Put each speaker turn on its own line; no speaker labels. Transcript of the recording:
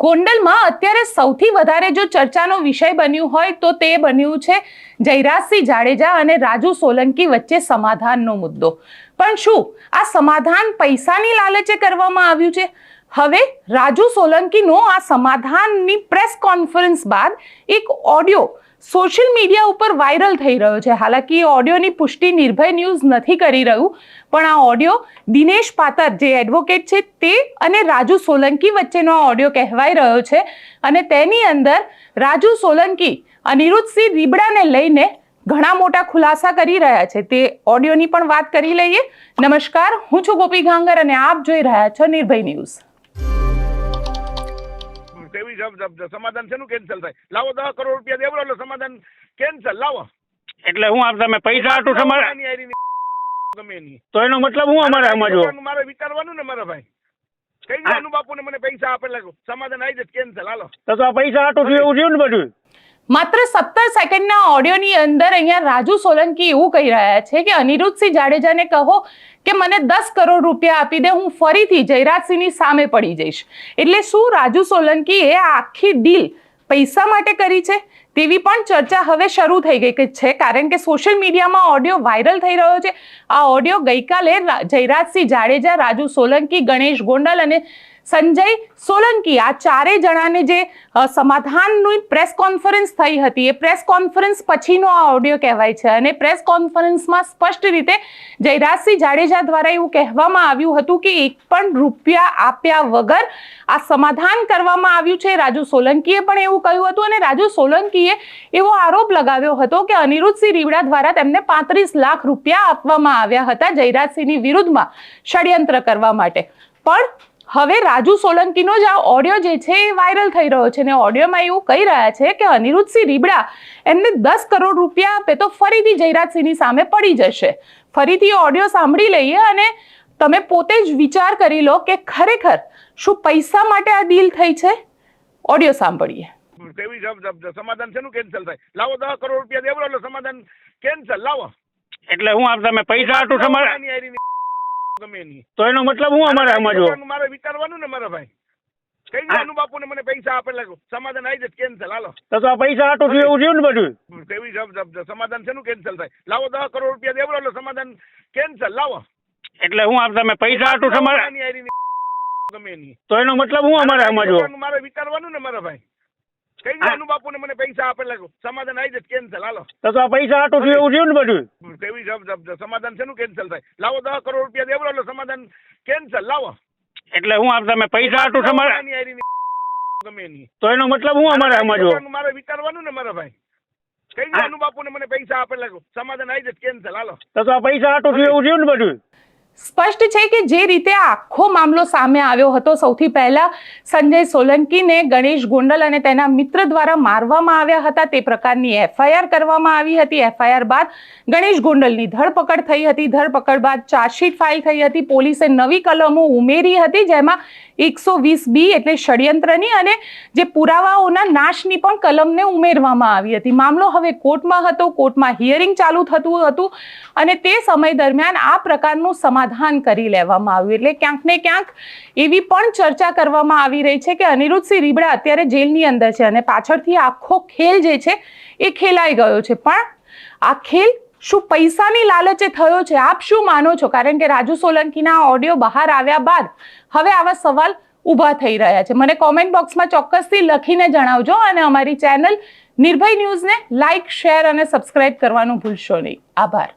ગોંડલમાં અત્યારે સૌથી વધારે જો ચર્ચાનો વિષય બન્યું હોય તો તે બન્યું છે જયરાજસિંહ જાડેજા અને રાજુ સોલંકી વચ્ચે સમાધાનનો મુદ્દો. પણ શું આ સમાધાન પૈસાની લાલચે કરવામાં આવ્યું છે? હવે રાજુ સોલંકીનો આ સમાધાનની પ્રેસ કોન્ફરન્સ બાદ એક ઓડિયો સોશિયલ મીડિયા ઉપર વાયરલ થઈ રહ્યો છે. હાલાકી ઓડિયોની પુષ્ટિ નિર્ભય ન્યૂઝ નથી કરી રહ્યું, પણ આ ઓડિયો દિનેશ પાતર, જે એડવોકેટ છે, તે અને રાજુ સોલંકી વચ્ચેનો આ ઓડિયો કહેવાઈ રહ્યો છે અને તેની અંદર રાજુ સોલંકી અનિરુદ્ધસિંહ રીબડાને લઈને ઘણા મોટા ખુલાસા કરી રહ્યા છે. તે ઓડિયોની પણ વાત કરી લઈએ. નમસ્કાર, હું છું ગોપી ગાંગર અને આપ જોઈ રહ્યા છો નિર્ભય ન્યૂઝ.
જબ સમાધાન શેનું કેન્સલ થાય? લાવો દસ કરોડ રૂપિયા દેવડો એટલે સમાધાન કેન્સલ લાવો.
એટલે હું આપ તમે પૈસા આટું
હારીની ગમે નહીં
તો એનો મતલબ હું અમારે સમજવો
મારે વિચારવાનું ને મારા ભાઈ. કઈ
હા.
બાપુ બાપુને મને પૈસા આપેલા સમાધાન આવી જશે કેન્સલ હાલો.
તો તો આ પૈસા આટું થયું એવું થયું ને બધું
માત્ર સત્તર સેકન્ડના ઓડિયોની અંદર અહીંયા રાજુ સોલંકી એવું કહી રહ્યા છે કે, અનિરુદ્ધસિંહ જાડેજાને કહો કે મને દસ કરોડ રૂપિયા આપી દે, હું ફરીથી જયરાજસિંહની સામે પડી જઈશ. એટલે શું રાજુ સોલંકીએ એ આખી ડીલ પૈસા માટે કરી છે? તેવી પણ ચર્ચા હવે શરૂ થઈ ગઈ છે, કારણ કે સોશિયલ મીડિયામાં ઓડિયો વાયરલ થઈ રહ્યો છે. આ ઓડિયો ગઈકાલે જયરાજસિંહ જાડેજા, રાજુ સોલંકી, ગણેશ ગોંડલ અને સંજય સોલંકી, આ ચારેય જણાને જે સમાધાનની પ્રેસ કોન્ફરન્સ થઈ હતી, એ પ્રેસ કોન્ફરન્સ પછીનો આ ઓડિયો કહેવાય છે. અને પ્રેસ કોન્ફરન્સમાં સ્પષ્ટ રીતે જયરાજસિંહ જાડેજા દ્વારા એવું કહેવામાં આવ્યું હતું કે એક પણ રૂપિયા આપ્યા વગર આ સમાધાન કરવામાં આવ્યું છે. રાજુ સોલંકીએ પણ એવું કહ્યું હતું અને રાજુ સોલંકીએ એવો આરોપ લગાવ્યો હતો કે અનિરુદ્ધસિંહ રીવડા દ્વારા તેમને પાંત્રીસ લાખ રૂપિયા આપવામાં આવ્યા હતા જયરાજસિંહની વિરુદ્ધમાં ષડયંત્ર કરવા માટે. પણ હવે રાજુ સોલંકીનો જ આ ઓડિયો જે છે એ વાયરલ થઈ રહ્યો છે અને ઓડિયોમાં એવું કહી રહ્યા છે કે અનિરુદ્ધસિંહ રીબડા એમને દસ કરોડ રૂપિયા આપે તો ફરીથી જયરાજસિંહની સામે પડી જશે. ફરીથી ઓડિયો સાંભળી લઈએ અને તમે પોતે જ વિચાર કરી લો કે ખરેખર શું પૈસા માટે આ ડીલ થઈ છે? ઓડિયો સાંભળીએ.
તેવી જબ જબ સમાધાન શેનું કેન્સલ થાય? લાવો દસ કરોડ રૂપિયા દેવડો એટલે સમાધાન કેન્સલ લાવો.
એટલે હું આપ તમે પૈસા
આટલું હારીની ગમે નહીં
તો એનો મતલબ હું અમારે સમજવો
મારે વિચારવાનું ને મારા ભાઈ. કઈ
નાનું
બાપુ ને મને પૈસા આપેલા સમાધાન આવી જશે કેન્સલ હાલો.
તો આ પૈસા આટો થયું એવું થયું ને બધું
જબ સમાધાન શેનું કેન્સલ થાય? લાવો દસ કરોડ રૂપિયા દેવડો એટલે સમાધાન કેન્સલ લાવો.
એટલે હું આપ તમે પૈસા આટું
તમારે ગમે નહીં
તો એનો મતલબ હું અમારે સમજવો
મારે વિચારવાનું ને મારા ભાઈ. કઈ. અનુ બાપુને મને પૈસા આપેલા સમાધાન આવી જશે કેન્સલ હાલો.
તો તો આ પૈસા આટું થયું એવું થયું ને બધું?
જબ જબ સમાધાન શેનું કેન્સલ થાય? લાવો દસ કરોડ રૂપિયા દેવડો એટલે સમાધાન કેન્સલ લાવો.
એટલે હું આપ તમે પૈસા આટું
હારીની ગમે એની.
તો એનો મતલબ હું અમારે સમજવો
મારે વિચારવાનું ને મારા ભાઈ. કઈ
નાનું
બાપુ ને મને પૈસા આપેલા સમાધાન આવી જશે કેન્સલ હાલો.
તો તો પૈસા આટું થયું એવું થયું ને બધું?
સ્પષ્ટ છે કે જે રીતે આખો મામલો સામે આવ્યો હતો, સૌથી પહેલા સંજય સોલંકીને ગણેશ ગોંડલ અને તેના મિત્ર દ્વારા મારવામાં આવ્યા હતા. તે પ્રકારની એફઆઈઆર કરવામાં આવી હતી. એફઆઈઆર બાદ ગણેશ ગોંડલની ધરપકડ થઈ હતી. ધરપકડ બાદ ચાર્જશીટ ફાઇલ થઈ હતી. પોલીસે નવી કલમો ઉમેરી હતી, જેમાં એકસો વીસ બી એટલે ષડયંત્રની અને જે પુરાવાઓના નાશની પણ કલમને ઉમેરવામાં આવી હતી. મામલો હવે કોર્ટમાં હતો. કોર્ટમાં હિયરિંગ ચાલુ થતું હતું અને તે સમય દરમિયાન આ પ્રકારનું સમાધાન કરી લેવામાં આવ્યું. એટલે ક્યાંક ને ક્યાંક એવી પણ ચર્ચા કરવામાં આવી રહી છે કે અનિરુદ્ધસિંહ રીબડા અત્યારે જેલની અંદર છે અને પાછળથી આખો ખેલ જે છે એ ખેલાઈ ગયો છે. પણ આ ખેલ શું પૈસાની લાલચે થયો છે? આપ શું માનો છો? કારણ કે રાજુ સોલંકીના ઓડિયો બહાર આવ્યા બાદ હવે આવા સવાલ ઊભા થઈ રહ્યા છે. મને કોમેન્ટ બોક્સમાં ચોક્કસથી લખીને જણાવજો અને અમારી ચેનલ નિર્ભય ન્યૂઝને લાઇક શેર અને સબસ્ક્રાઇબ કરવાનું ભૂલશો નહીં. આભાર.